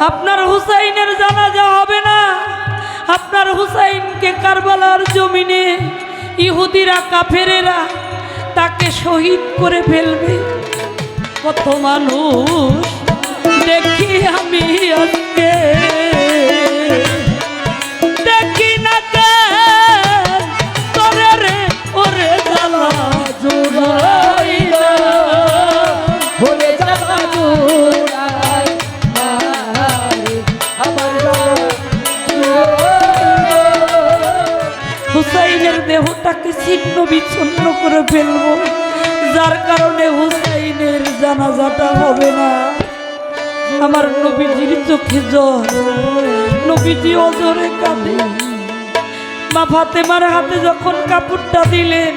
আপনার হুসাইনের জানাজা হবে না। আপনার হুসাইনকে কারবালার জমিনে ইহুদিরা, কাফেরেরা তাকে শহীদ করে ফেলবে। কত মানুষ দেখি আমি আজকে। দেহটাকে ছিন্ন বিচ্ছন্ন করে ফেলব। যার কারণে হুসাইনের জানাজাটা হবে না। আমার নবীজির চোখে জ্বর, নবীজি অজরে কাঁদে। মা ফাতেমার হাতে যখন কাপড়টা দিলেন,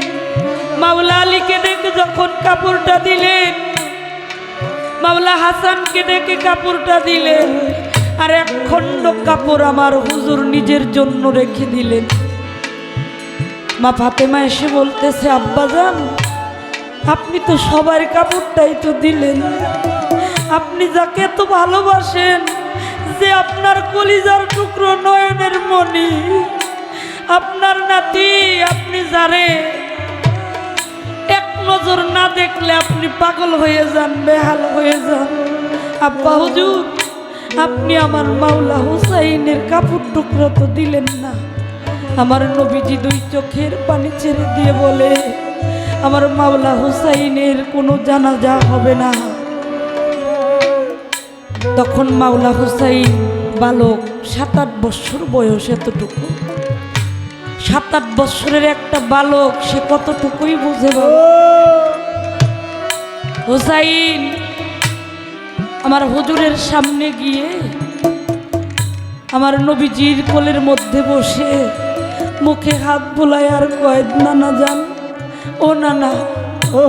মাওলা আলীকে ডেকে যখন কাপড়টা দিলেন, মাওলা হাসানকে ডেকে কাপড়টা দিলেন, আর এক খণ্ড কাপড় আমার হুজুর নিজের জন্য রেখে দিলেন। মা ফাতেমা এসে বলতেছে, আব্বা যান, আপনি তো সবার কাপড়টাই তো দিলেন। আপনি যাকে এত ভালোবাসেন যে আপনার কলিজার টুকরো নয়নের মণি। আপনার নাতি, আপনি যারে এক নজর না দেখলে আপনি পাগল হয়ে যান, বেহাল হয়ে যান। আব্বা হুজুর, আপনি আমার মাওলা হুসাইনের কাপড় টুকরো তো দিলেন না। আমার নবীজি দুই চোখের পানি ছেড়ে দিয়ে বলে, আমার মাওলা হুসাইনের কোনো জানাজা হবে না। তখন মাওলা হুসাইন বালক সাত আট বৎসর বয়স এতটুকু। সাত আট বৎসরের একটা বালক সে কতটুকুই বুঝে হুসাইন, আমার হুজুরের সামনে গিয়ে আমার নবীজির কোলের মধ্যে বসে মুখে হাত বোলায় আর কয় নানা যান ও নানা, ও।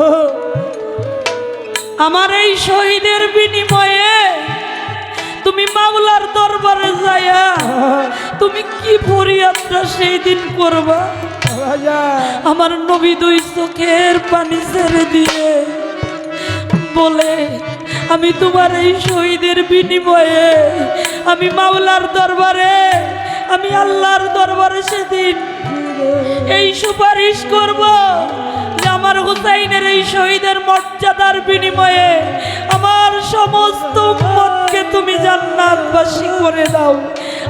আমার এই শহীদের বিনিময়ে তুমি মাওলার দরবারে যায়া তুমি কি ফরিয়াদটা সেই দিন করবা? আমার নবী দুই চোখের পানি ছেড়ে দিয়ে বলে, আমি তোমার এই শহীদের বিনিময়ে আমি মাওলার দরবারে আমি আল্লাহর দরবারে সেদিন এই সুপারিশ করব যে আমার হুসাইনের এই শহীদের মর্যাদার বিনিময়ে আমার সমস্ত উম্মতকে তুমি জান্নাতবাসী করে দাও।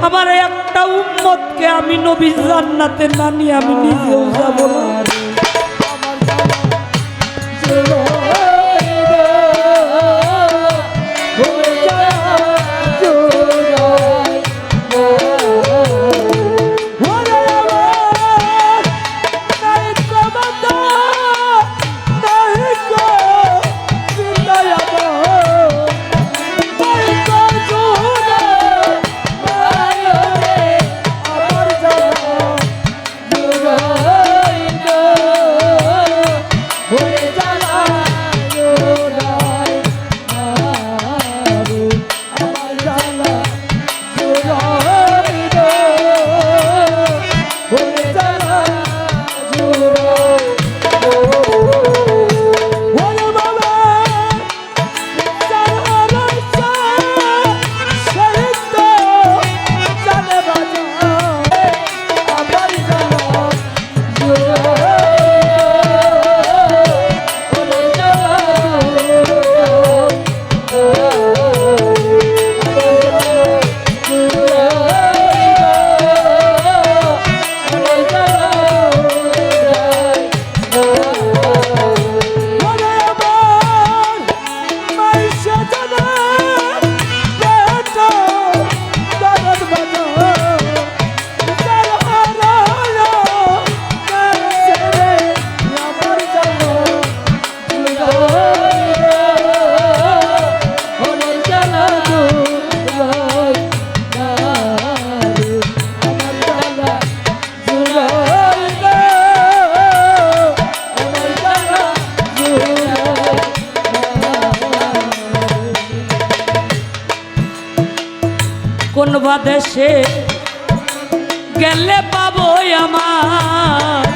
আমার একটা উম্মতকে আমি নবী জান্নাতে না আমি নিজেও যাব না। দেশে গেলে পাবো আমার।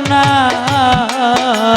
না আমার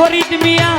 ফরিদ মিয়া